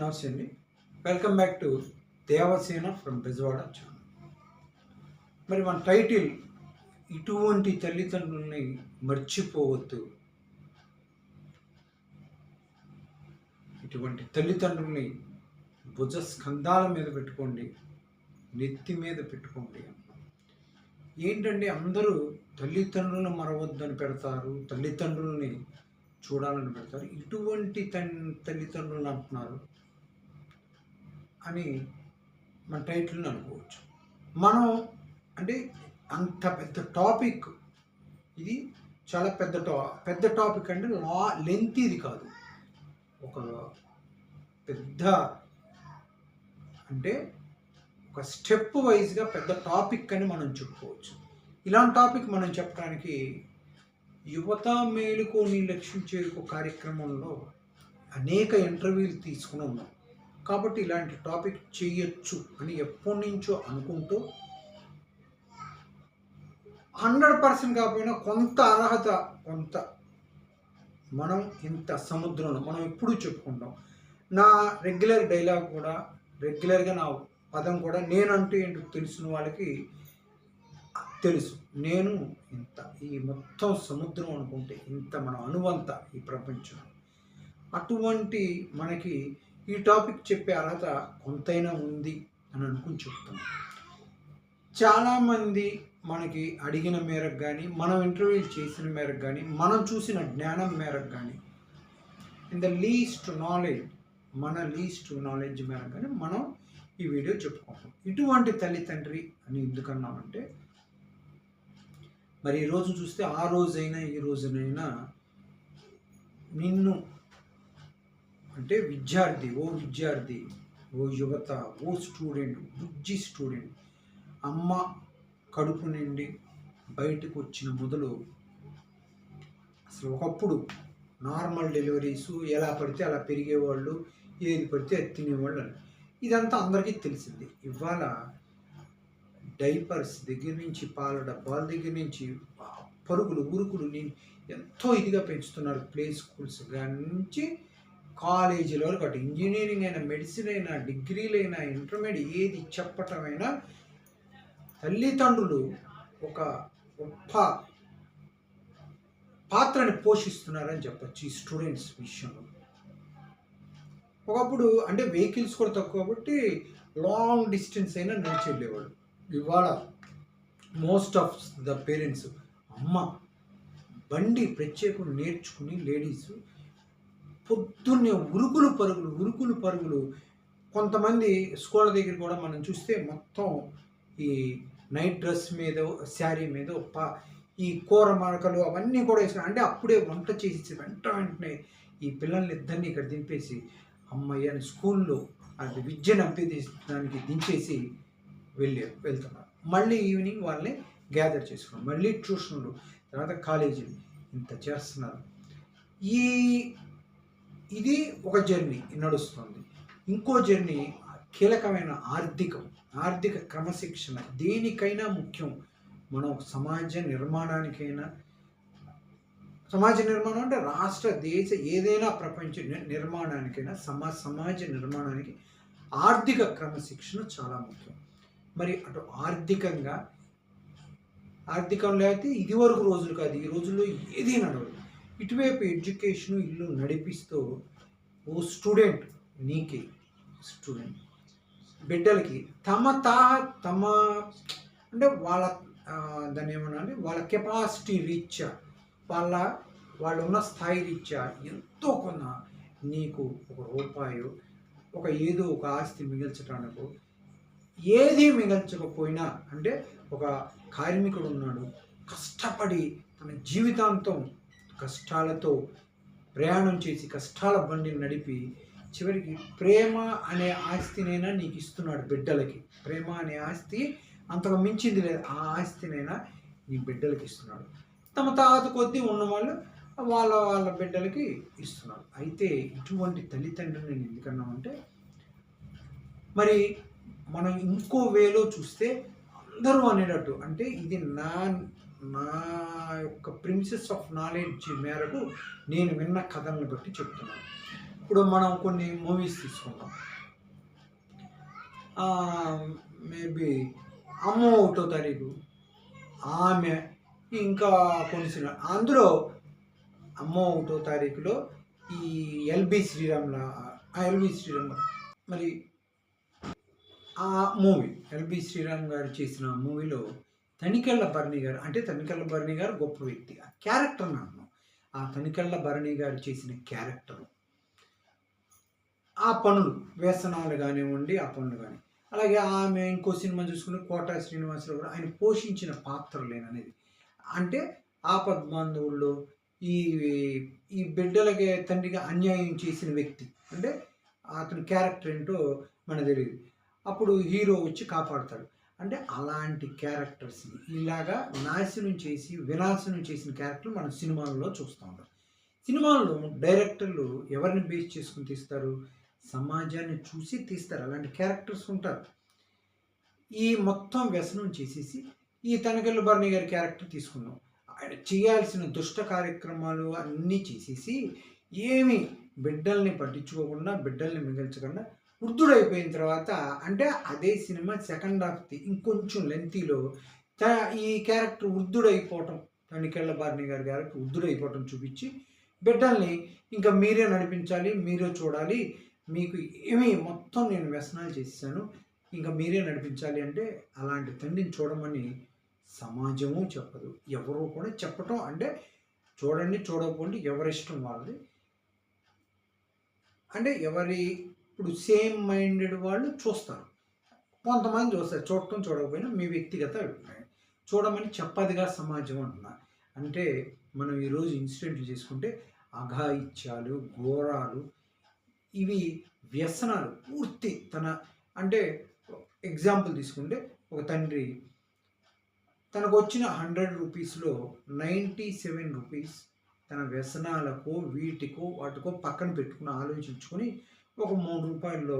నమస్తే అండి welcome back to Devasena from Bezawada channel మరి మన టైటిల్ ఇటువంటి తల్లిదండ్రుల్ని మర్చిపోవద్దు. ఇటువంటి తల్లిదండ్రుల్ని భుజ స్కంధాల మీద పెట్టుకోండి నెత్తి మీద పెట్టుకోండి. ఏంటంటే అందరూ తల్లిదండ్రులను మరవద్దని పెడతారు తల్లిదండ్రుల్ని చూడాలని పెడతారు? ఇటువంటి తల్లిదండ్రులను అంటున్నారు. అని మన టైటిల్ని అనుకోవచ్చు. మనం అంటే అంత పెద్ద టాపిక్ ఇది చాలా పెద్ద టా పెద్ద టాపిక్ అంటే లా లెంత్ ఇది కాదు. ఒక పెద్ద అంటే ఒక స్టెప్ వైజ్గా పెద్ద టాపిక్ అని మనం చెప్పుకోవచ్చు. ఇలాంటి టాపిక్ మనం చెప్పడానికి యువత మేలుకోని లక్ష్యం చేరుకో కార్యక్రమంలో అనేక ఇంటర్వ్యూలు తీసుకుని ఉన్నాం. కాబట్టి ఇలాంటి టాపిక్ చేయొచ్చు అని ఎప్పటి నుంచో అనుకుంటూ హండ్రెడ్ పర్సెంట్ కాకపోయినా కొంత అర్హత కొంత మనం ఇంత సముద్రంలో మనం ఎప్పుడూ చెప్పుకుంటాం. నా రెగ్యులర్ డైలాగ్ కూడా రెగ్యులర్గా నా పదం కూడా నేనంటూ ఏంటో తెలిసిన వాళ్ళకి తెలుసు. నేను ఇంత ఈ మొత్తం సముద్రం అనుకుంటే ఇంత మన అనువంత ఈ ప్రపంచం. అటువంటి మనకి ఈ టాపిక్ చెప్పే అర్హత కొంతైనా ఉంది అని అనుకుని చెప్తాను చాలామంది మనకి అడిగిన మేరకు కానీ మనం ఇంటర్వ్యూలు చేసిన మేరకు కానీ మనం చూసిన జ్ఞానం మేరకు కానీ ఇన్ ద లీస్ట్ నాలెడ్జ్ మన లీస్ట్ నాలెడ్జ్ మేరకు కానీ మనం ఈ వీడియో చెప్పుకుంటాం. ఇటువంటి తల్లి తండ్రి అని ఎందుకన్నామంటే మరి ఈ రోజు చూస్తే ఆ రోజైనా ఈ రోజునైనా నిన్ను అంటే విద్యార్థి ఓ విద్యార్థి ఓ యువత ఓ స్టూడెంట్ బుజ్జి స్టూడెంట్ అమ్మ కడుపు నుండి బయటకు వచ్చిన మొదలు అసలు ఒకప్పుడు నార్మల్ డెలివరీస్ ఎలా పడితే అలా పెరిగేవాళ్ళు ఏది పడితే అది తినేవాళ్ళు అని. ఇదంతా అందరికీ తెలిసింది ఇవాళ డైపర్స్ దగ్గర నుంచి పాల డబ్బాల దగ్గర నుంచి పరుగులు ఉరుకులు నేను ఎంతో ఇదిగా పెంచుతున్నారు ప్లే స్కూల్స్ నుంచి కాలేజీల వరకు అటు ఇంజనీరింగ్ అయినా మెడిసిన్ అయినా డిగ్రీలైనా ఇంటర్మీడియట్ ఏది చెప్పటమైనా తల్లిదండ్రులు ఒక గొప్ప పాత్రని పోషిస్తున్నారని చెప్పొచ్చు ఈ స్టూడెంట్స్ విషయంలో. ఒకప్పుడు అంటే వెహికల్స్ కూడా తక్కువ కాబట్టి లాంగ్ డిస్టెన్స్ అయినా నడిచి వెళ్ళేవాడు ఇవాళ మోస్ట్ ఆఫ్ ద పేరెంట్స్ అమ్మ బండి ప్రత్యేకం నేర్చుకుని లేడీస్ పొద్దున్నే ఉరుకులు పరుగులు ఉరుకులు పరుగులు. కొంతమంది స్కూళ్ళ దగ్గర కూడా మనం చూస్తే మొత్తం ఈ నైట్ డ్రెస్ మీద శారీ మీద పా ఈ కూర మరకలు అవన్నీ కూడా వేసుకుని అంటే అప్పుడే వంట చేసి వెంట వెంటనే ఈ పిల్లల్ని ఇద్దరిని ఇక్కడ దింపేసి అమ్మయ్య అని స్కూల్లో అది విద్యను అభ్యర్థించడానికి దించేసి వెళ్ళి వెళ్తున్నారు. మళ్ళీ ఈవినింగ్ వాళ్ళని గ్యాదర్ చేసుకున్నారు. మళ్ళీ ట్యూషన్లు తర్వాత కాలేజీలు ఇంత చేస్తున్నారు. ఈ ఇది ఒక జర్నీ నడుస్తుంది. ఇంకో జర్నీ కీలకమైన ఆర్థికం ఆర్థిక క్రమశిక్షణ దేనికైనా ముఖ్యం. మనం సమాజ నిర్మాణానికైనా సమాజ నిర్మాణం అంటే రాష్ట్ర దేశ ఏదైనా ప్రపంచ నిర్మాణానికైనా సమా సమాజ నిర్మాణానికి ఆర్థిక క్రమశిక్షణ చాలా ముఖ్యం. మరి అటు ఆర్థికంగా ఆర్థికం లేకపోతే ఇదివరకు రోజులు కాదు. ఈ రోజుల్లో ఏది నడవదు. ఇటువైపు ఎడ్యుకేషన్ ఇల్లు నడిపిస్తూ ఓ స్టూడెంట్ నీకి స్టూడెంట్ బిడ్డలకి తమ తా తమ అంటే వాళ్ళ దాని దాన్ని ఏమన్నా వాళ్ళ కెపాసిటీ రీత్యా వాళ్ళ వాళ్ళు ఉన్న స్థాయి రీత్యా ఎంతో కొన్న నీకు ఒక రూపాయి ఒక ఏదో ఒక ఆస్తి మిగల్చడానికి ఏది మిగల్చకపోయినా అంటే ఒక కార్మికుడు ఉన్నాడు కష్టపడి తన జీవితాంతం కష్టాలతో ప్రయాణం చేసి కష్టాల బండిని నడిపి చివరికి ప్రేమ అనే ఆస్తినైనా నీకు ఇస్తున్నాడు బిడ్డలకి. ప్రేమ అనే ఆస్తి అంతకు మించింది లేదు. ఆ ఆస్తినైనా నీ బిడ్డలకి ఇస్తున్నాడు. తమ తాత కొద్దీ ఉన్నవాళ్ళు వాళ్ళ వాళ్ళ బిడ్డలకి ఇస్తున్నారు అయితే ఇటువంటి తల్లిదండ్రులు నేను ఎందుకన్నామంటే మరి మనం ఇంకో వేలో చూస్తే అందరూ అనేటట్టు అంటే ఇది నా నా యొక్క ప్రిన్సెస్ ఆఫ్ నాలెడ్జ్ మేరకు నేను విన్న కథలను బట్టి చెప్తున్నాను ఇప్పుడు మనం కొన్ని మూవీస్ తీసుకుందాం. మేబీ అమ్మో ఒకటో తారీఖు. ఆమె ఇంకా కొన్ని సినిమా అందులో అమ్మో ఒకటో తారీఖులో ఈ ఎల్బి శ్రీరామ్ల ఎల్బి శ్రీరామ్ మరి ఆ మూవీ ఎల్బి శ్రీరామ్ గారు చేసిన మూవీలో తనికెళ్ళ భరణి గారు అంటే తనికెళ్ళ భరణి గారు గొప్ప వ్యక్తి. ఆ క్యారెక్టర్ నన్ను ఆ తనికెళ్ళ భరణి గారు చేసిన క్యారెక్టర్ ఆ పనులు వ్యసనాలు కానివ్వండి ఆ పనులు కానీ. అలాగే ఆమె ఇంకో సినిమా చూసుకుని కోట శ్రీనివాసరావు గారు ఆయన పోషించిన పాత్రలేననేది అంటే ఆపద్బాంధవుల్లో ఈ ఈ బిడ్డలకి తండ్రిగా అన్యాయం చేసిన వ్యక్తి. అంటే అతని క్యారెక్టర్ ఏంటో మనకు తెలియదు. అప్పుడు హీరో వచ్చి కాపాడుతాడు. అంటే అలాంటి క్యారెక్టర్స్ ఇలాగా నాశనం చేసి వినాశనం చేసిన క్యారెక్టర్ మనం సినిమాల్లో చూస్తూ ఉంటాం. సినిమాల్లో డైరెక్టర్లు ఎవరిని బేస్ చేసుకుని తీస్తారు? సమాజాన్ని చూసి తీస్తారు. అలాంటి క్యారెక్టర్స్ ఉంటారు. ఈ మొత్తం వ్యసనం చేసేసి ఈ తనకెళ్ళ భరణి గారి క్యారెక్టర్ తీసుకున్నాం ఆయన చేయాల్సిన దుష్ట కార్యక్రమాలు అన్నీ చేసేసి ఏమి బిడ్డల్ని పట్టించుకోకుండా బిడ్డల్ని మిగల్చకుండా వృద్ధుడైపోయిన తర్వాత అంటే అదే సినిమా సెకండ్ హాఫ్ది ఇంకొంచెం లెంతీలో ఈ క్యారెక్టర్ వృద్ధుడైపోవటం తనికెళ్ళ బార్ని గారి క్యారెక్టర్ వృద్ధుడైపోవటం చూపించి బిడ్డల్ని ఇంకా మీరే నడిపించాలి మీరే చూడాలి మీకు ఏమి మొత్తం నేను వ్యసనాలు చేశాను ఇంకా మీరే నడిపించాలి అంటే అలాంటి తండ్రిని చూడమని సమాజము చెప్పదు. ఎవరు కూడా చెప్పటం అంటే చూడండి చూడకపోండి ఎవరిష్టం వాళ్ళది. అంటే ఎవరి ఇప్పుడు సేమ్ మైండెడ్ వాళ్ళు చూస్తారు. కొంతమంది చూస్తారు చూడటం చూడకపోయినా మీ వ్యక్తిగత అభిప్రాయం. చూడమని చెప్పదిగా సమాజం అంటున్నా అంటే మనం ఈరోజు ఇన్సిడెంట్లు చేసుకుంటే అఘాయిత్యాలు ఘోరాలు ఇవి వ్యసనాలు పూర్తి తన అంటే ఎగ్జాంపుల్ తీసుకుంటే ఒక తండ్రి తనకు వచ్చిన హండ్రెడ్ రూపీస్లో నైంటీ సెవెన్ రూపీస్ తన వ్యసనాలకు వీటికో వాటికో పక్కన పెట్టుకుని ఆలోచించుకొని ఒక మూడు రూపాయల్లో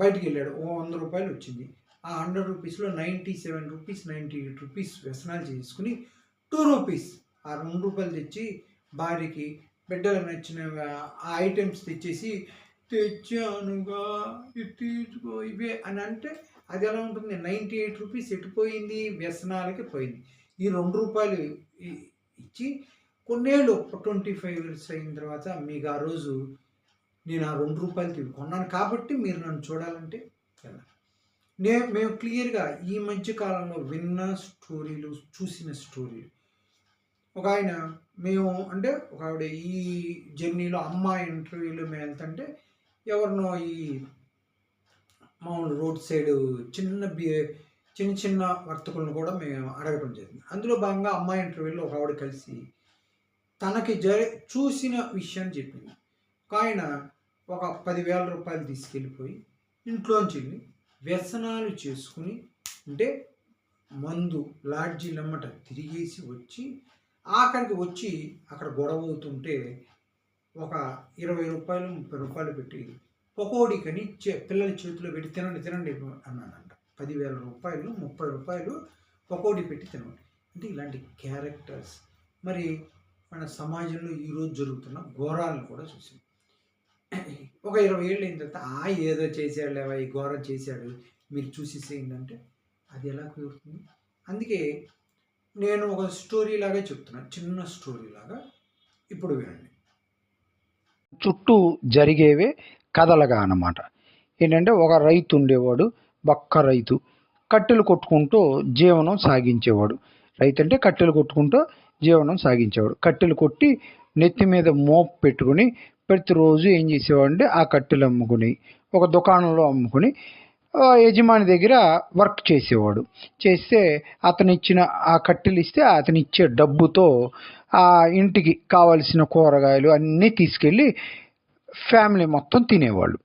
బయటికి వెళ్ళాడు. ఓ వంద రూపాయలు వచ్చింది. ఆ హండ్రెడ్ రూపీస్లో ninety seven rupees ninety eight rupees వ్యసనాలు చేసుకుని టూ రూపీస్ ఆ రెండు రూపాయలు తెచ్చి భార్యకి బిడ్డలకు నచ్చిన ఆ ఐటమ్స్ తెచ్చేసి తెచ్చానుగా ఇది తీసుకో ఇవే అని అంటే అది ఎలా ఉంటుంది? నైంటీ ఎయిట్ రూపీస్ ఎటుపోయింది వ్యసనాలకి పోయింది. ఈ రెండు రూపాయలు ఇచ్చి కొన్నేళ్ళు ట్వంటీ ఫైవ్ ఇయర్స్ అయిన తర్వాత మీకు ఆ రోజు నేను ఆ రెండు రూపాయలకి ఇవి కొన్నాను కాబట్టి మీరు నన్ను చూడాలంటే వెళ్ళాలి నే మేము క్లియర్గా ఈ మధ్య కాలంలో విన్న స్టోరీలు చూసిన స్టోరీలు. ఒక ఆయన మేము అంటే ఒక ఆవిడ ఈ జర్నీలో అమ్మాయి ఇంటర్వ్యూలో మేము వెళ్తుంటే ఎవరినో ఈ మామూలు రోడ్ సైడ్ చిన్న బి చిన్న చిన్న వర్తకులను కూడా మేము అడగడం జరిగింది. అందులో భాగంగా అమ్మాయి ఇంటర్వ్యూలో ఒక ఆవిడ కలిసి తనకి జరి చూసిన విషయాన్ని చెప్పింది. ఒక ఆయన ఒక పదివేల రూపాయలు తీసుకెళ్ళిపోయి ఇంట్లోంచి వెళ్ళి వ్యసనాలు చేసుకుని అంటే మందు లాడ్జీలమ్మట తిరిగేసి వచ్చి ఆఖరికి వచ్చి అక్కడ గొడవ అవుతుంటే ఒక ఇరవై రూపాయలు ముప్పై రూపాయలు పెట్టి పకోడీకని చే పిల్లల చేతిలో పెట్టి తినండి తినండి అన్నానంట పదివేల రూపాయలు ముప్పై రూపాయలు పకోడీ పెట్టి తినండి అంటే ఇలాంటి క్యారెక్టర్స్. మరి మన సమాజంలో ఈరోజు జరుగుతున్న ఘోరాలను కూడా చూసాం ఒక ఇరవై ఏళ్ళు అయిన తర్వాత ఆ ఏదో చేశాడు లేవా ఈ ఘోరం చేశాడు మీరు చూసేసేయండి అంటే అది ఎలా కుదురుతుంది? అందుకే నేను ఒక స్టోరీ లాగా చెప్తున్నాను చిన్న స్టోరీ లాగా. ఇప్పుడు వినండి. చుట్టూ జరిగేవే కథలుగా అన్నమాట. ఏంటంటే ఒక రైతు ఉండేవాడు బక్క రైతు. కట్టెలు కొట్టుకుంటూ జీవనం సాగించేవాడు. రైతు అంటే కట్టెలు కొట్టుకుంటూ జీవనం సాగించేవాడు. కట్టెలు కొట్టి నెత్తి మీద మోపు పెట్టుకుని ప్రతిరోజు ఏం చేసేవాడు ఆ కట్టెలు అమ్ముకుని ఒక దుకాణంలో అమ్ముకుని యజమాని దగ్గర వర్క్ చేసేవాడు. చేస్తే అతను ఇచ్చిన ఆ కట్టెలు ఇస్తే అతను ఇచ్చే డబ్బుతో ఆ ఇంటికి కావలసిన కూరగాయలు అన్నీ తీసుకెళ్ళి ఫ్యామిలీ మొత్తం తినేవాళ్ళు.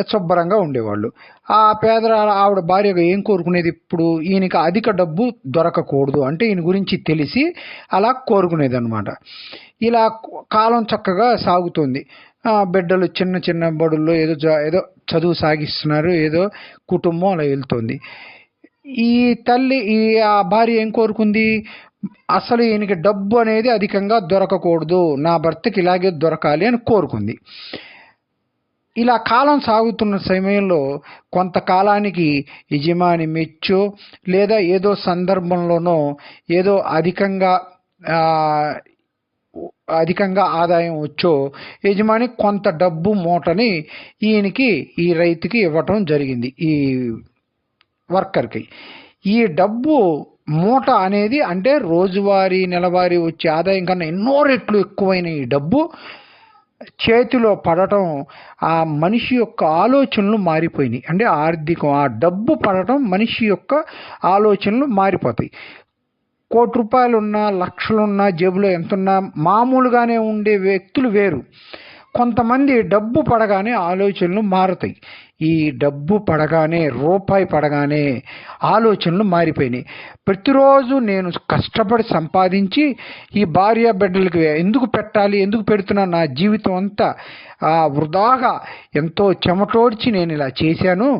శుభ్రంగా ఉండేవాళ్ళు. ఆ పేదల ఆవిడ భార్య ఏం కోరుకునేది ఇప్పుడు? ఈయనకి అధిక డబ్బు దొరకకూడదు అంటే ఈయన గురించి తెలిసి అలా కోరుకునేది అనమాట ఇలా కాలం చక్కగా సాగుతుంది. బిడ్డలు చిన్న చిన్న బడుల్లో ఏదో జా- ఏదో చదువు సాగిస్తున్నారు ఏదో కుటుంబం అలా వెళ్తుంది. ఈ తల్లి ఈ ఆ భార్య ఏం కోరుకుంది? అసలు ఈయనకి డబ్బు అనేది అధికంగా దొరకకూడదు. నా భర్తకి ఇలాగే దొరకాలి అని కోరుకుంది. ఇలా కాలం సాగుతున్న సమయంలో కొంతకాలానికి యజమాని మెచ్చో లేదా ఏదో సందర్భంలోనో ఏదో అధికంగా అధికంగా ఆదాయం వచ్చో యజమాని కొంత డబ్బు మూటని ఈయనకి ఈ రైతుకి ఇవ్వటం జరిగింది ఈ వర్కర్కి. ఈ డబ్బు మూట అనేది అంటే రోజువారీ నెలవారీ వచ్చే ఆదాయం కన్నా ఎన్నో రెట్లు ఎక్కువైన ఈ డబ్బు చేతిలో పడటం ఆ మనిషి యొక్క ఆలోచనలు మారిపోయినాయి. అంటే ఆర్థికం ఆ డబ్బు పడటం మనిషి యొక్క ఆలోచనలు మారిపోతాయి. కోటి రూపాయలు ఉన్నా లక్షలున్నా జేబులో ఎంతున్నా మామూలుగానే ఉండే వ్యక్తులు వేరు. కొంతమంది డబ్బు పడగానే ఆలోచనలు మారుతాయి. ఈ డబ్బు పడగానే రూపాయి పడగానే ఆలోచనలు మారిపోయినాయి. ప్రతిరోజు నేను కష్టపడి సంపాదించి ఈ భార్య బిడ్డలకి ఎందుకు పెట్టాలి ఎందుకు పెడుతున్నా నా జీవితం అంతా? వృధాగా ఎంతో చెమటోడ్చి నేను ఇలా చేశాను.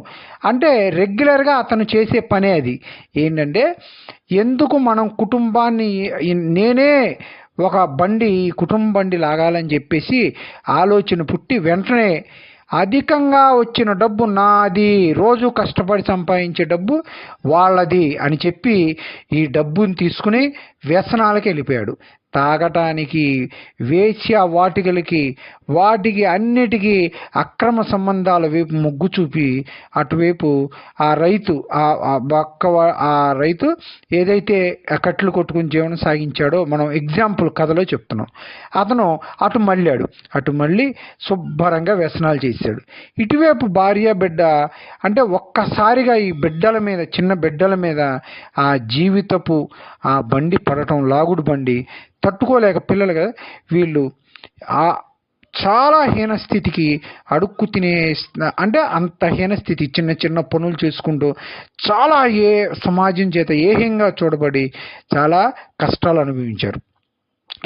అంటే రెగ్యులర్గా అతను చేసే పనే అది. ఏంటంటే ఎందుకు మనం కుటుంబాన్ని నేనే ఒక బండి ఈ కుటుంబ బండి లాగాలని చెప్పేసి ఆలోచన పుట్టి వెంటనే అధికంగా వచ్చిన డబ్బు నాది రోజు కష్టపడి సంపాదించే డబ్బు వాళ్ళది అని చెప్పి ఈ డబ్బుని తీసుకుని వ్యసనాలకు వెళ్ళిపోయాడు. తాగటానికి వేశ్య వాటికలకి వాటికి అన్నిటికీ అక్రమ సంబంధాల వైపు మొగ్గు చూపి అటువైపు ఆ రైతు ఆ బక్క ఆ రైతు ఏదైతే కట్లు కొట్టుకుని జీవనం సాగించాడో మనం ఎగ్జాంపుల్ కథలో చెప్తున్నాం. అతను అటు మళ్ళాడు. అటు మళ్ళీ శుభ్రంగా వ్యసనాలు చేశాడు. ఇటువైపు భార్య బిడ్డ అంటే ఒక్కసారిగా ఈ బిడ్డల మీద చిన్న బిడ్డల మీద ఆ జీవితపు ఆ బండి పడటం లాగుడు బండి తట్టుకోలేక పిల్లలు కదా వీళ్ళు ఆ చాలా హీనస్థితికి అడుక్కు తినే అంటే అంత హీనస్థితి చిన్న చిన్న పనులు చేసుకుంటూ చాలా ఏ సమాజం చేత ఏహ్యంగా చూడబడి చాలా కష్టాలు అనుభవించారు.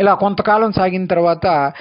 ఇలా కొంతకాలం సాగిన తర్వాత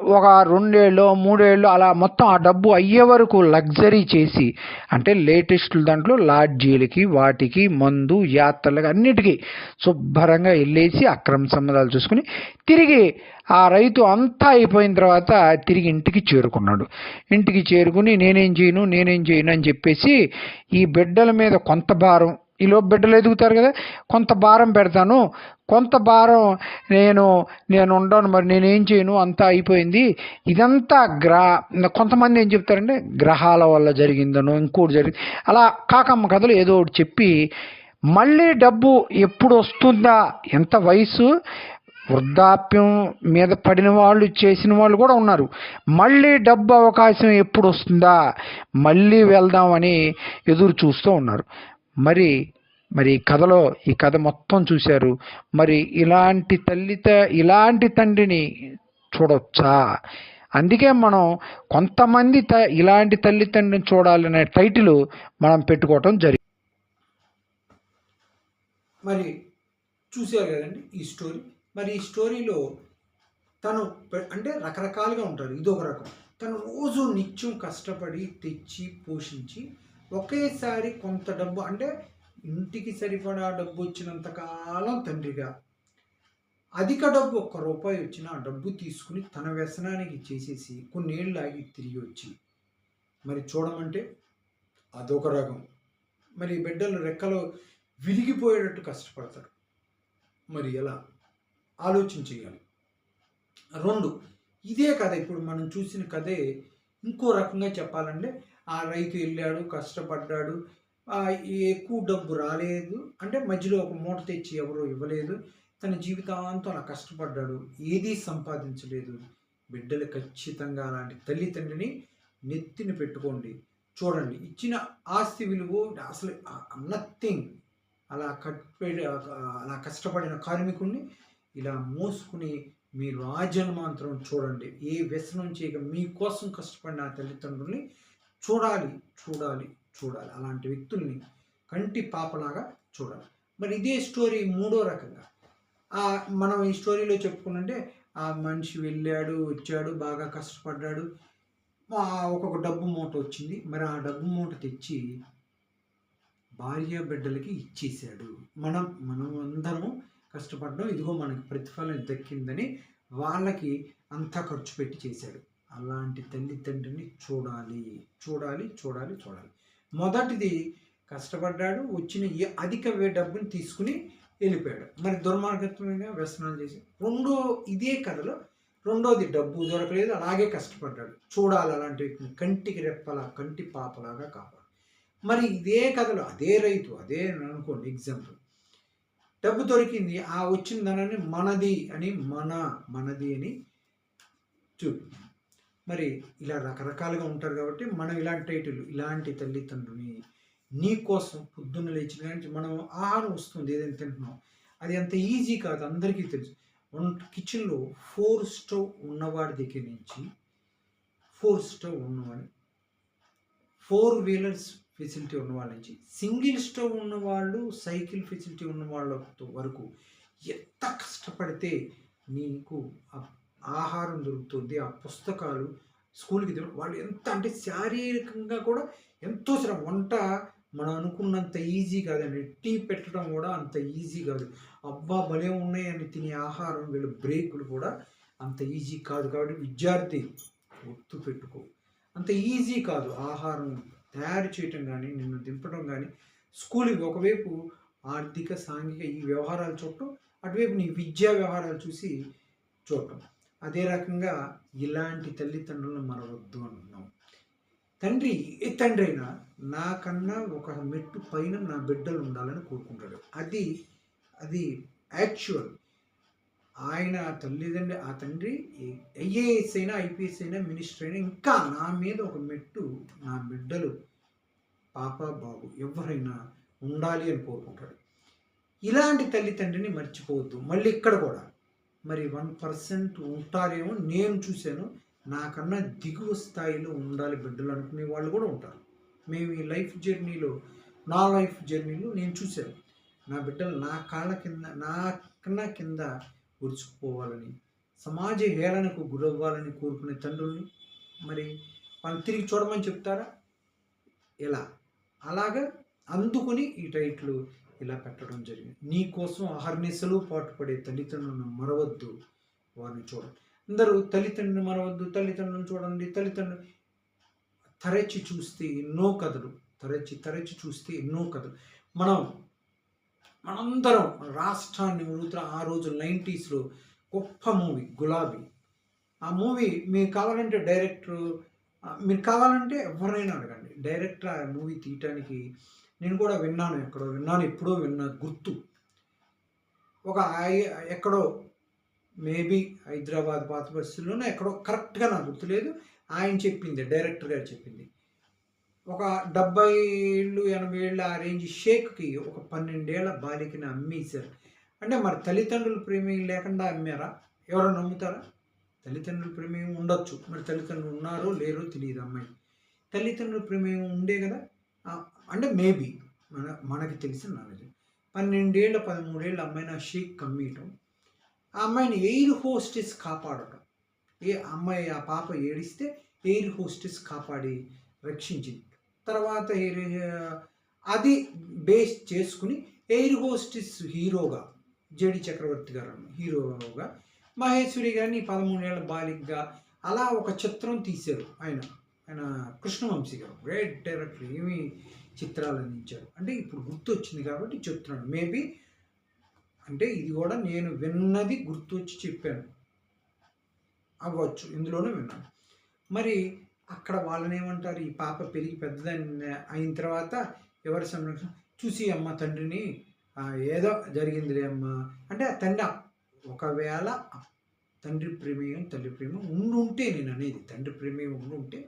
ఒక రెండేళ్ళు మూడేళ్ళు అలా మొత్తం ఆ డబ్బు అయ్యే వరకు లగ్జరీ చేసి అంటే లేటెస్ట్ దాంట్లో లాడ్జీలకి వాటికి మందు యాత్రలకి అన్నిటికీ శుభ్రంగా వెళ్ళేసి అక్రమ సంబంధాలు చూసుకుని తిరిగి ఆ రైతు అంతా అయిపోయిన తర్వాత తిరిగి ఇంటికి చేరుకున్నాడు. ఇంటికి చేరుకుని నేనేం చేయను నేనేం చేయను అని చెప్పేసి ఈ బిడ్డల మీద కొంత భారం ఈలో బిడ్డలు ఎదుగుతారు కదా? కొంత భారం పెడతాను. కొంత భారం నేను నేను ఉండను మరి నేనేం చేయను? అంతా అయిపోయింది. ఇదంతా గ్రహ కొంతమంది ఏం చెప్తారంటే గ్రహాల వల్ల జరిగిందను ఇంకోటి జరిగింది. అలా కాకమ్మ కథలు ఏదో ఒకటి చెప్పి మళ్ళీ డబ్బు ఎప్పుడు వస్తుందా? ఎంత వయసు? వృద్ధాప్యం మీద పడిన వాళ్ళు చేసిన వాళ్ళు కూడా ఉన్నారు. మళ్ళీ డబ్బు అవకాశం ఎప్పుడు వస్తుందా? మళ్ళీ వెళ్దామని ఎదురు చూస్తూ ఉన్నారు. మరి మరి ఈ కథలో ఈ కథ మొత్తం చూశారు. మరి ఇలాంటి తల్లిత ఇలాంటి తండ్రిని చూడొచ్చా? అందుకే మనం కొంతమంది త ఇలాంటి తల్లిదండ్రిని చూడాలనే టైటిల్ మనం పెట్టుకోవటం జరిగింది మరి చూసారు కదండి ఈ స్టోరీ. మరి ఈ స్టోరీలో తను అంటే రకరకాలుగా ఉంటారు. ఇదొక రకం. తను రోజు నిత్యం కష్టపడి తెచ్చి పోషించి ఒకేసారి కొంత డబ్బు అంటే ఇంటికి సరిపడా డబ్బు వచ్చినంత కాలం తండ్రిగా అధిక డబ్బు ఒక్క రూపాయి వచ్చిన డబ్బు తీసుకుని తన వ్యసనానికి చేసేసి కొన్నేళ్ళు ఆగి తిరిగి వచ్చి. మరి చూడమంటే అదొక రకం మరి బిడ్డలు రెక్కలు విరిగిపోయేటట్టు కష్టపడతారు. మరి ఎలా? ఆలోచన చేయాలి. రెండు ఇదే కథ ఇప్పుడు మనం చూసిన కథే ఇంకో రకంగా చెప్పాలంటే ఆ రైతు వెళ్ళాడు కష్టపడ్డాడు. ఎక్కువ డబ్బు రాలేదు. అంటే మధ్యలో ఒక మూట తెచ్చి ఎవరో ఇవ్వలేదు. తన జీవితాంతం అలా కష్టపడ్డాడు. ఏదీ సంపాదించలేదు. బిడ్డలు ఖచ్చితంగా అలాంటి తల్లిదండ్రిని నెత్తిని పెట్టుకోండి. చూడండి ఇచ్చిన ఆస్తి విలువ అసలు నథింగ్ అలా కట్పెడి అలా కష్టపడిన కార్మికుడిని ఇలా మోసుకుని మీరు ఆ జన్మాంతరం చూడండి. ఏ వ్యసనం చేయక మీకోసం కష్టపడిన ఆ తల్లిదండ్రుల్ని చూడాలి చూడాలి చూడాలి. అలాంటి వ్యక్తుల్ని కంటి పాపలాగా చూడాలి. మరి ఇదే స్టోరీ మూడో రకంగా. ఆ మనం ఈ స్టోరీలో చెప్పుకున్నంటే ఆ మనిషి వెళ్ళాడు వచ్చాడు బాగా కష్టపడ్డాడు. ఒక్కొక్క డబ్బు మూట వచ్చింది. మరి ఆ డబ్బు మూట తెచ్చి భార్య బిడ్డలకి ఇచ్చేసాడు మనం మనం అందరం కష్టపడడం. ఇదిగో మనకి ప్రతిఫలం దక్కిందని వాళ్ళకి అంతా ఖర్చు పెట్టి చేశాడు. అలాంటి తల్లిదండ్రిని చూడాలి. చూడాలి చూడాలి చూడాలి. మొదటిది కష్టపడ్డాడు వచ్చిన ఈ అధిక వే- డబ్బుని తీసుకుని వెళ్ళిపోయాడు. మరి దుర్మార్గత్వంగా వ్యసనాలు చేసి రెండో ఇదే కథలో రెండోది డబ్బు దొరకలేదు అలాగే కష్టపడ్డాడు. చూడాలి అలాంటి వ్యక్తిని కంటికి రెప్పలా కంటి పాపలాగా కాపాడు. మరి ఇదే కథలో అదే రైతు అదే అనుకోండి ఎగ్జాంపుల్ డబ్బు దొరికింది ఆ వచ్చిన ధనాన్ని మనది అని మన మనది అని చూపి మరి ఇలా రకరకాలుగా ఉంటారు కాబట్టి మనం ఇలాంటి టైటిల్ ఇలాంటి తల్లిదండ్రుని నీ కోసం పొద్దున్న లేచిన కానీ మనం ఆహారం వస్తుంది ఏదైనా తింటున్నాం. అది అంత ఈజీ కాదు అందరికీ తెలుసు. కిచెన్లో ఫోర్ స్టవ్ ఉన్నవాడి దగ్గర నుంచి ఫోర్ స్టవ్ ఉన్నవాడి ఫోర్ వీలర్స్ ఫెసిలిటీ ఉన్నవాళ్ళ నుంచి సింగిల్ స్టవ్ ఉన్నవాళ్ళు సైకిల్ ఫెసిలిటీ ఉన్న వాళ్ళ వరకు ఎంత కష్టపడితే నీకు ఆ ఆహారం దొరుకుతుంది ఆ పుస్తకాలు స్కూల్కి దొరుకు వాళ్ళు ఎంత అంటే శారీరకంగా కూడా ఎంతో శ్రమ. వంట మనం అనుకున్నంత ఈజీ కాదండి. టీ పెట్టడం కూడా అంత ఈజీ కాదు. అబ్బా భలే ఉన్నాయని తినే ఆహారం. వీళ్ళ బ్రేకులు కూడా అంత ఈజీ కాదు. కాబట్టి విద్యార్థి గుర్తు పెట్టుకో. అంత ఈజీ కాదు ఆహారం తయారు చేయటం కానీ నిన్ను దింపడం కానీ స్కూల్కి ఒకవైపు ఆర్థిక సాంఘిక ఈ వ్యవహారాలు చూడటం అటువైపు నీ విద్యా వ్యవహారాలు చూసి చూడటం. అదే రకంగా ఇలాంటి తల్లిదండ్రులను మనవద్దు అంటున్నాం. తండ్రి ఏ తండ్రి అయినా నాకన్నా ఒక మెట్టు పైన నా బిడ్డలు ఉండాలని కోరుకుంటాడు. అది అది యాక్చువల్ ఆయన తల్లిదండ్రి ఆ తండ్రి ఐఏఎస్ అయినా ఐపీఎస్ అయినా మినిస్టర్ అయినా ఇంకా నా మీద ఒక మెట్టు నా బిడ్డలు పాప బాబు ఎవరైనా ఉండాలి అని కోరుకుంటాడు. ఇలాంటి తల్లిదండ్రిని మర్చిపోవద్దు. మళ్ళీ ఇక్కడ కూడా మరి వన్ పర్సెంట్ ఉంటారేమో నేను చూశాను. నాకన్నా దిగువ స్థాయిలో ఉండాలి బిడ్డలు అనుకునే వాళ్ళు కూడా ఉంటారు. మేము ఈ లైఫ్ జర్నీలో నా లైఫ్ జర్నీలో నేను చూశాను. నా బిడ్డలు నా కాళ్ళ కింద నా కన్నా కింద ఉరుచుకుపోవాలని సమాజ హేళనకు గురవ్వాలని కోరుకునే తండ్రుల్ని మరి వాళ్ళు తిరిగి చూడమని చెప్తారా? ఎలా? అలాగా అందుకుని ఈ టైట్లు ఇలా పెట్టడం జరిగింది. నీ కోసం అహర్నిశలు పాటుపడే తల్లిదండ్రులను మరవద్దు. వారిని చూడండి. అందరూ తల్లిదండ్రులు మరవద్దు తల్లిదండ్రులను చూడండి తల్లిదండ్రులు తరచి చూస్తే ఎన్నో కథలు తరచి తరచి చూస్తే ఎన్నో కథలు. మనం మనందరం రాష్ట్రాన్ని ఉడుతున్న ఆ రోజు నైంటీస్లో గొప్ప మూవీ గులాబీ. ఆ మూవీ మీకు కావాలంటే డైరెక్టర్ మీరు కావాలంటే ఎవరైనా అడగండి. డైరెక్టర్ ఆ మూవీ తీయటానికి నేను కూడా విన్నాను ఎక్కడో విన్నాను ఎప్పుడో విన్నా గుర్తు. ఒక ఎక్కడో మేబీ హైదరాబాద్ పాత బస్సులోనే ఎక్కడో కరెక్ట్గా నాకు గుర్తులేదు. ఆయన చెప్పింది డైరెక్టర్ గారు చెప్పింది. ఒక డెబ్బై ఏళ్ళు ఎనభై ఏళ్ళ ఆ రేంజ్ షేక్కి ఒక పన్నెండేళ్ళ బాలికని అమ్మేశారు. అంటే మరి తల్లిదండ్రులు ప్రేమేయం లేకుండా అమ్మారా? ఎవరో నమ్ముతారా? తల్లిదండ్రుల ప్రమేయం ఉండొచ్చు. మరి తల్లిదండ్రులు ఉన్నారో లేరో తెలియదు అమ్మాయి. తల్లిదండ్రుల ప్రమేయం ఉండే కదా? అంటే మేబీ మన మనకి తెలిసిన నాలెడ్జ్. పన్నెండేళ్ళ పదమూడేళ్ళ అమ్మాయిని ఆ షేక్ కమ్మీయటం. ఆ అమ్మాయిని ఎయిర్ హోస్టెస్ కాపాడటం. ఏ అమ్మాయి ఆ పాప ఏడిస్తే ఎయిర్ హోస్టెస్ కాపాడి రక్షించింది. తర్వాత ఎయిర్- అది బేస్ చేసుకుని ఎయిర్ హోస్టెస్ హీరోగా జేడి చక్రవర్తి గారు హీరోగా మహేశ్వరి గారిని పదమూడేళ్ళ బాలికగా అలా ఒక చిత్రం తీశారు ఆయన. ఆయన కృష్ణవంశీ గారు గ్రేట్ డైరెక్టర్ ఏమి చిత్రాలు అందించారు. అంటే ఇప్పుడు గుర్తొచ్చింది కాబట్టి చెప్తున్నాను. మేబీ అంటే ఇది కూడా నేను విన్నది గుర్తొచ్చి చెప్పాను. అవ్వచ్చు ఇందులోనే విన్నాను. మరి అక్కడ వాళ్ళని ఏమంటారు ఈ పాప పెరిగి పెద్దదని అయిన తర్వాత ఎవరి సంరక్షణ? చూసి అమ్మ తండ్రిని ఏదో జరిగిందిలే అమ్మ. అంటే ఆ తండ్రి ఒకవేళ తండ్రి ప్రేమేయం తల్లి ప్రేమ ఉండుంటే నేను అనేది తండ్రి ప్రేమేయం ఉండుంటే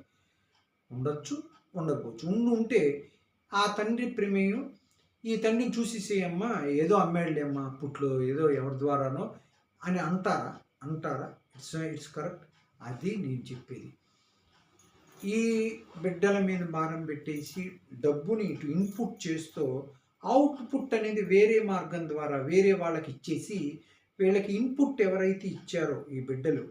ఉండొచ్చు ఉండకపోవచ్చు. ఉండుంటే ఆ తండ్రి ప్రమేయం ఈ తండ్రిని చూసేసే అమ్మ ఏదో అమ్మాడులే పుట్లో ఏదో ఎవరి ద్వారానో అని అంటారా? అంటారా? It's it's correct. అది నేను చెప్పేది. ఈ బిడ్డల మీద భారం పెట్టేసి డబ్బుని ఇటు ఇన్పుట్ చేస్తూ అవుట్పుట్ అనేది వేరే మార్గం ద్వారా వేరే వాళ్ళకి ఇచ్చేసి వీళ్ళకి ఇన్పుట్ ఎవరైతే ఇచ్చారో ఈ బిడ్డలు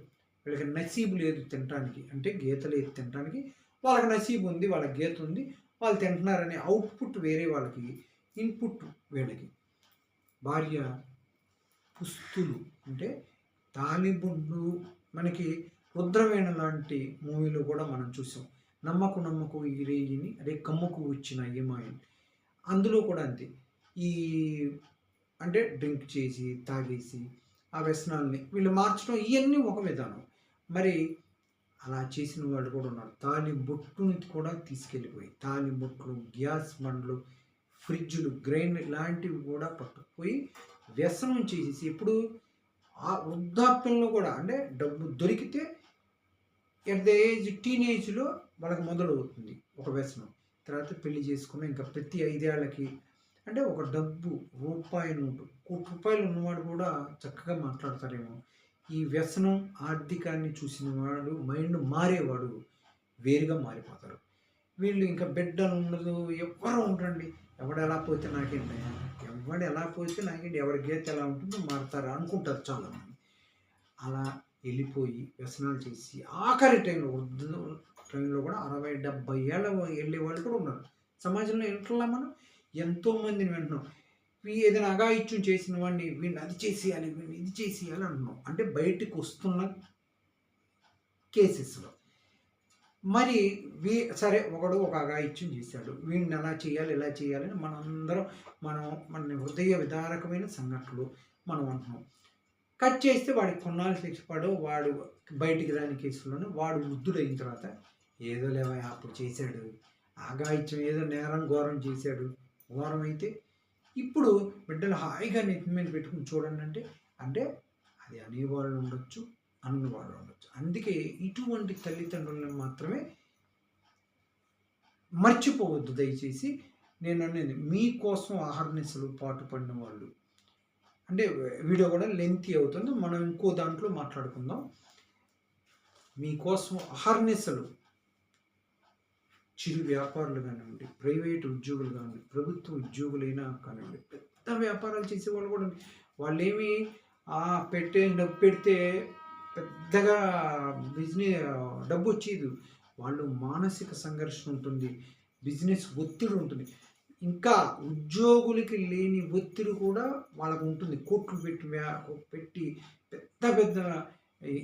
వీళ్ళకి నసీబు లేదు తినడానికి అంటే గీత లేదు తినడానికి వాళ్ళకి నసీబు ఉంది వాళ్ళకి గీత ఉంది వాళ్ళు తింటున్నారనే అవుట్పుట్ వేరే వాళ్ళకి ఇన్పుట్ వీళ్ళకి. భార్య పుస్తులు అంటే తాలిబుడ్లు మనకి రుద్రవేణ లాంటి మూవీలో కూడా మనం చూసాం. నమ్మకు నమ్మకు ఈ రేగిని అదే కమ్ముకు వచ్చిన ఏమాయని. అందులో కూడా అంతే. ఈ అంటే డ్రింక్ చేసి తాగేసి ఆ వ్యసనాల్ని వీళ్ళు మార్చడం ఇవన్నీ ఒక విధానం. మరి అలా చేసిన వాళ్ళు కూడా ఉన్నారు తాలి బొట్టుని కూడా తీసుకెళ్ళిపోయి తాలి బొట్లు గ్యాస్ బండ్లు ఫ్రిడ్జ్లు గ్రైండ్ లాంటివి కూడా పట్టుకుపోయి వ్యసనం చేసేసి ఇప్పుడు ఆ వృద్ధాప్యంలో కూడా అంటే డబ్బు దొరికితే ఎట్ ద ఏజ్ టీనేజ్లో వాళ్ళకి మొదలవుతుంది ఒక వ్యసనం. తర్వాత పెళ్ళి చేసుకుని ఇంకా ప్రతి ఐదేళ్ళకి అంటే ఒక డబ్బు రూపాయి నోటు. కోటి రూపాయలు ఉన్నవాడు కూడా చక్కగా మాట్లాడతారేమో ఈ వ్యసనం ఆర్థికాన్ని చూసిన వాడు మైండ్ మారేవాడు వేరుగా మారిపోతారు. వీళ్ళు ఇంకా బిడ్డ ఉండదు ఎవ్వరు ఉండండి ఎవడు ఎలా పోతే నాకేంటి? ఎవడు ఎలా పోతే నాకేంటి? ఎవరి గీత ఎలా ఉంటుందో మారుతారా అనుకుంటారు చాలామంది. అలా వెళ్ళిపోయి వ్యసనాలు చేసి ఆఖరి టైంలో వృద్ధ టైంలో కూడా అరవై డెబ్బై ఏళ్ళ వెళ్ళే వాళ్ళు కూడా ఉన్నారు. సమాజంలో ఎంట్లా మనం ఎంతోమందిని వింటున్నాం. ఏదైనా అగాయిత్యం చేసిన వాడిని వీడిని అది చేసేయాలి వీడిని ఇది చేసేయాలి అంటున్నాం అంటే బయటకు వస్తున్న కేసెస్లో మరి వీ సరే ఒకడు ఒక అగాయిత్యం చేశాడు. వీడిని ఎలా చేయాలి ఎలా చేయాలని మనందరం మనం మన హృదయ విదారకమైన సంఘటనలు మనం అంటున్నాం. కట్ చేస్తే వాడికి కొన్నాళ్ళు శిక్ష వాడు బయటికి రాని కేసులోనే వాడు వృద్ధుడైన తర్వాత ఏదో లేవా అప్పుడు చేశాడు. ఆగాయిత్యం ఏదో నేరం ఘోరం చేశాడు. ఘోరం అయితే ఇప్పుడు బిడ్డలు హాయిగా నెత్తి మీద పెట్టుకుని చూడండి అంటే అంటే అది అనేవాళ్ళు ఉండొచ్చు అన్నవాళ్ళు ఉండొచ్చు. అందుకే ఇటువంటి తల్లిదండ్రులను మాత్రమే మర్చిపోవద్దు దయచేసి. నేను అనేది మీకోసం ఆహర్నిశలు పాటు పడిన వాళ్ళు. అంటే వీడియో కూడా లెంతీ అవుతుంది. మనం ఇంకో దాంట్లో మాట్లాడుకుందాం. మీకోసం అహర్నిశలు చిరు వ్యాపారులు కానివ్వండి ప్రైవేట్ ఉద్యోగులు కానివ్వండి ప్రభుత్వ ఉద్యోగులైనా కానివ్వండి పెద్ద వ్యాపారాలు చేసే వాళ్ళు కూడా వాళ్ళేమి ఆ, పెట్టే డబ్బు పెడితే పెద్దగా బిజినెస్ డబ్బు వచ్చేది. వాళ్ళు మానసిక సంఘర్షణ ఉంటుంది బిజినెస్ ఒత్తిడి ఉంటుంది. ఇంకా ఉద్యోగులకి లేని ఒత్తిడి కూడా వాళ్ళకు ఉంటుంది. కోట్లు పెట్టి పెట్టి పెద్ద పెద్ద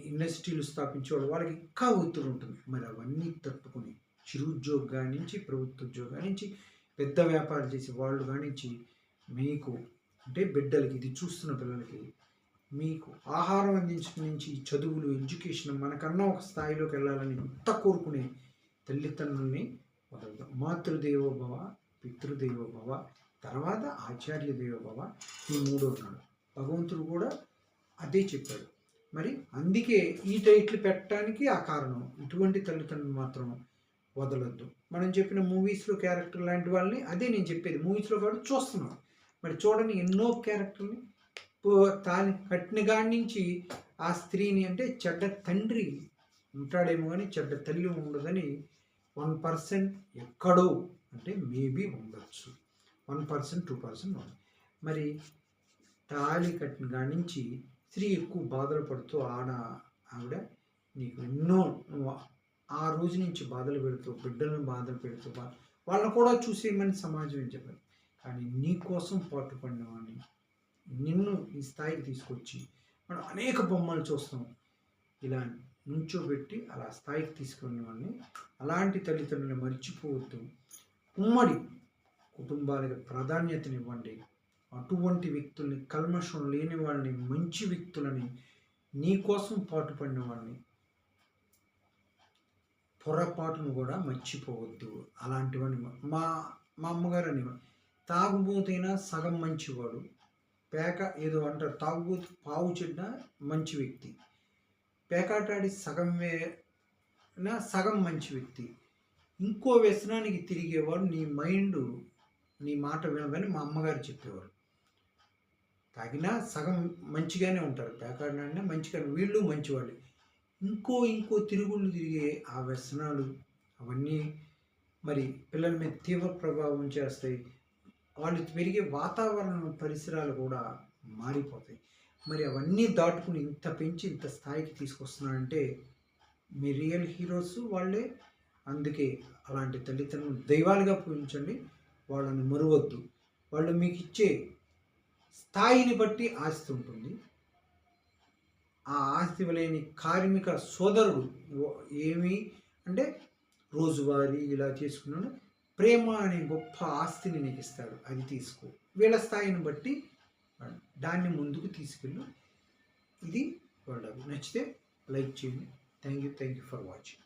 ఇండస్ట్రీలు స్థాపించేవాళ్ళు వాళ్ళకి ఇంకా ఒత్తిడి ఉంటుంది. మరి అవన్నీ తట్టుకుని చిరు ఉద్యోగం ప్రభుత్వ ఉద్యోగా నుంచి పెద్ద వ్యాపారం చేసే వాళ్ళు కానించి మీకు అంటే బిడ్డలకి ఇది చూస్తున్న పిల్లలకి మీకు ఆహారం అందించడం నుంచి చదువులు ఎడ్యుకేషన్ మనకన్నా ఒక స్థాయిలోకి వెళ్ళాలని ఎంత కోరుకునే తల్లిదండ్రుల్ని వదలదు. మాతృదేవోభవ పితృదేవోభవ తర్వాత ఆచార్య దేవోభవ ఈ మూడో ఉన్నాడు భగవంతుడు కూడా అదే చెప్పాడు. మరి అందుకే ఈ టైట్లు పెట్టడానికి ఆ కారణం. ఇటువంటి తల్లిదండ్రులు మాత్రం వదలొద్దు. మనం చెప్పిన మూవీస్లో క్యారెక్టర్ లాంటి వాళ్ళని అదే నేను చెప్పేది. మూవీస్లో కూడా చూస్తున్నాం. మరి చూడని ఎన్నో క్యారెక్టర్ని తాను కట్టిన కాడి నుంచి ఆ స్త్రీని అంటే చెడ్డ తండ్రి ఉంటాడేమో కానీ చెడ్డ తల్లి ఉండదని వన్ పర్సెంట్ ఎక్కడో అంటే మేబీ ఉండొచ్చు. వన్ పర్సెంట్ టూ పర్సెంట్ మరి తాళి కట్టిన కాడి నుంచి స్త్రీ ఎక్కువ బాధలు పడుతూ ఆడ ఆవిడ నీకు ఎన్నో నువ్వు ఆ రోజు నుంచి బాధలు పెడుతూ బిడ్డలను బాధలు పెడుతూ వాళ్ళని కూడా చూసేయమని సమాజం ఏం చెప్పారు కానీ నీ కోసం పాటుపడిన వాడిని నిన్ను ఈ స్థాయికి తీసుకొచ్చి మనం అనేక బొమ్మలు చూస్తాం. ఇలా నుంచోబెట్టి అలా స్థాయికి తీసుకున్న వాళ్ళని అలాంటి తల్లిదండ్రులను మర్చిపోవద్దు. ఉమ్మడి కుటుంబాలకు ప్రాధాన్యతనివ్వండి. అటువంటి వ్యక్తుల్ని కల్మషం లేని వాళ్ళని మంచి వ్యక్తులని నీ కోసం పాటుపడిన వాళ్ళని పొరపాటును కూడా మర్చిపోవద్దు. అలాంటివన్నీ మా మా అమ్మగారు అని తాగుబోతైనా సగం మంచివాడు. పేక ఏదో అంటారు. తాగుబోతు పావు చెడ్డ మంచి వ్యక్తి. పేకాటాడి సగం వేనా సగం మంచి వ్యక్తి. ఇంకో వ్యసనానికి తిరిగేవాడు నీ మైండ్ నీ మాట వినమని మా అమ్మగారు చెప్పేవారు. తాగినా సగం మంచిగానే ఉంటారు. పేకాడినా మంచిగానే వీళ్ళు మంచివాళ్ళు. ఇంకో ఇంకో తిరుగుళ్ళు తిరిగే ఆ వ్యసనాలు అవన్నీ మరి పిల్లల మీద తీవ్ర ప్రభావం చేస్తాయి. వాళ్ళు పెరిగే వాతావరణం పరిసరాలు కూడా మారిపోతాయి. మరి అవన్నీ దాటుకుని ఇంత పెంచి ఇంత స్థాయికి తీసుకొస్తున్నారంటే మీ రియల్ హీరోస్ వాళ్ళే. అందుకే అలాంటి తల్లిదండ్రులు దైవాలుగా పూజించండి. వాళ్ళని మరువద్దు. వాళ్ళు మీకు ఇచ్చే స్థాయిని బట్టి ఆస్తి ఉంటుంది ఆ ఆస్తి లేని కార్మిక సోదరుడు ఏమి అంటే రోజువారీ ఇలా చేసుకున్నాను ప్రేమ అనే గొప్ప ఆస్తిని నీకు ఇస్తాడు. అది తీసుకో. వీళ్ళ స్థాయిని బట్టి దాన్ని ముందుకు తీసుకెళ్ళు. ఇది వాళ్ళకు నచ్చితే లైక్ చేయండి. Thank you thank you for watching.